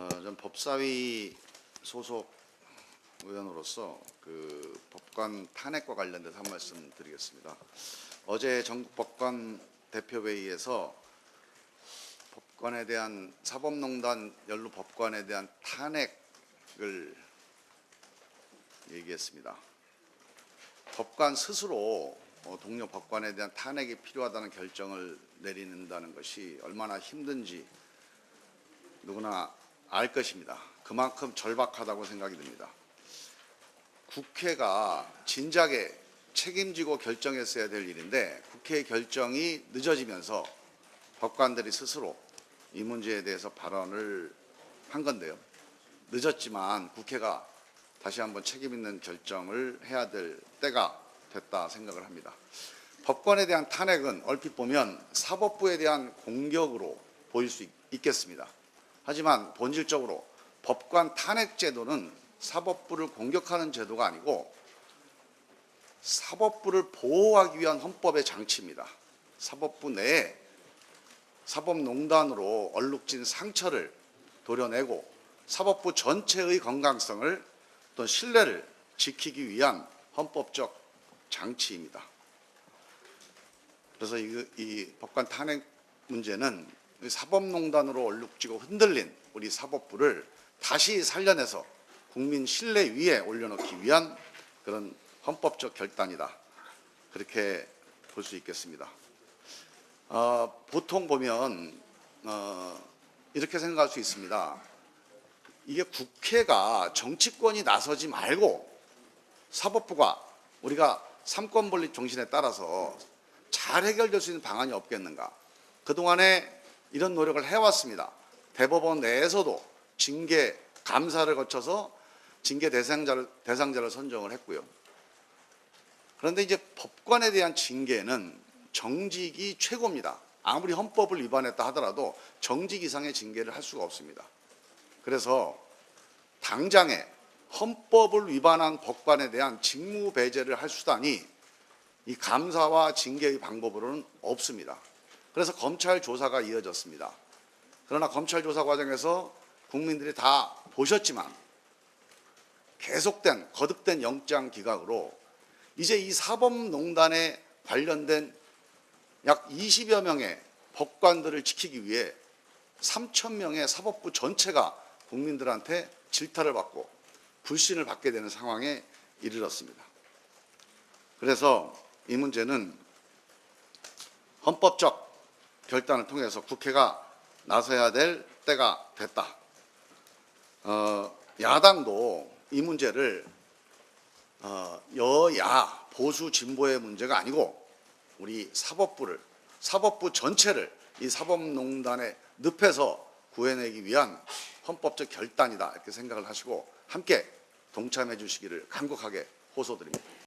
어, 전 법사위 소속 의원으로서 그 법관 탄핵과 관련돼서 한 말씀 드리겠습니다. 어제 전국 법관 대표회의에서 법관에 대한 사법농단 연루 법관에 대한 탄핵을 얘기했습니다. 법관 스스로 어, 동료 법관에 대한 탄핵이 필요하다는 결정을 내린다는 것이 얼마나 힘든지 누구나 알 것입니다. 그만큼 절박하다고 생각이 듭니다. 국회가 진작에 책임지고 결정했어야 될 일인데 국회의 결정이 늦어지면서 법관들이 스스로 이 문제에 대해서 발언을 한 건데요. 늦었지만 국회가 다시 한번 책임 있는 결정을 해야 될 때가 됐다 생각을 합니다. 법관에 대한 탄핵은 얼핏 보면 사법부에 대한 공격으로 보일 수 있- 있겠습니다. 하지만 본질적으로 법관 탄핵 제도는 사법부를 공격하는 제도가 아니고 사법부를 보호하기 위한 헌법의 장치입니다. 사법부 내에 사법농단으로 얼룩진 상처를 도려내고 사법부 전체의 건강성을 또 신뢰를 지키기 위한 헌법적 장치입니다. 그래서 이, 이 법관 탄핵 문제는 이 사법농단으로 얼룩지고 흔들린 우리 사법부를 다시 살려내서 국민 신뢰 위에 올려놓기 위한 그런 헌법적 결단이다. 그렇게 볼 수 있겠습니다. 어, 보통 보면 어, 이렇게 생각할 수 있습니다. 이게 국회가 정치권이 나서지 말고 사법부가 우리가 삼권 분립 정신에 따라서 잘 해결될 수 있는 방안이 없겠는가? 그동안에 이런 노력을 해왔습니다. 대법원 내에서도 징계 감사를 거쳐서 징계 대상자를 대상자를 선정을 했고요. 그런데 이제 법관에 대한 징계는 정직이 최고입니다. 아무리 헌법을 위반했다 하더라도 정직 이상의 징계를 할 수가 없습니다. 그래서 당장에 헌법을 위반한 법관에 대한 직무 배제를 할 수단이 이 감사와 징계의 방법으로는 없습니다. 그래서 검찰 조사가 이어졌습니다. 그러나 검찰 조사 과정에서 국민들이 다 보셨지만 계속된 거듭된 영장 기각으로 이제 이 사법농단에 관련된 약 20여 명의 법관들을 지키기 위해 3천 명의 사법부 전체가 국민들한테 질타를 받고 불신을 받게 되는 상황에 이르렀습니다. 그래서 이 문제는 헌법적 결단을 통해서 국회가 나서야 될 때가 됐다. 어, 야당도 이 문제를 어, 여야 보수 진보의 문제가 아니고 우리 사법부를 사법부 전체를 이 사법농단의 늪에서 구해내기 위한 헌법적 결단이다 이렇게 생각을 하시고 함께 동참해 주시기를 간곡하게 호소드립니다.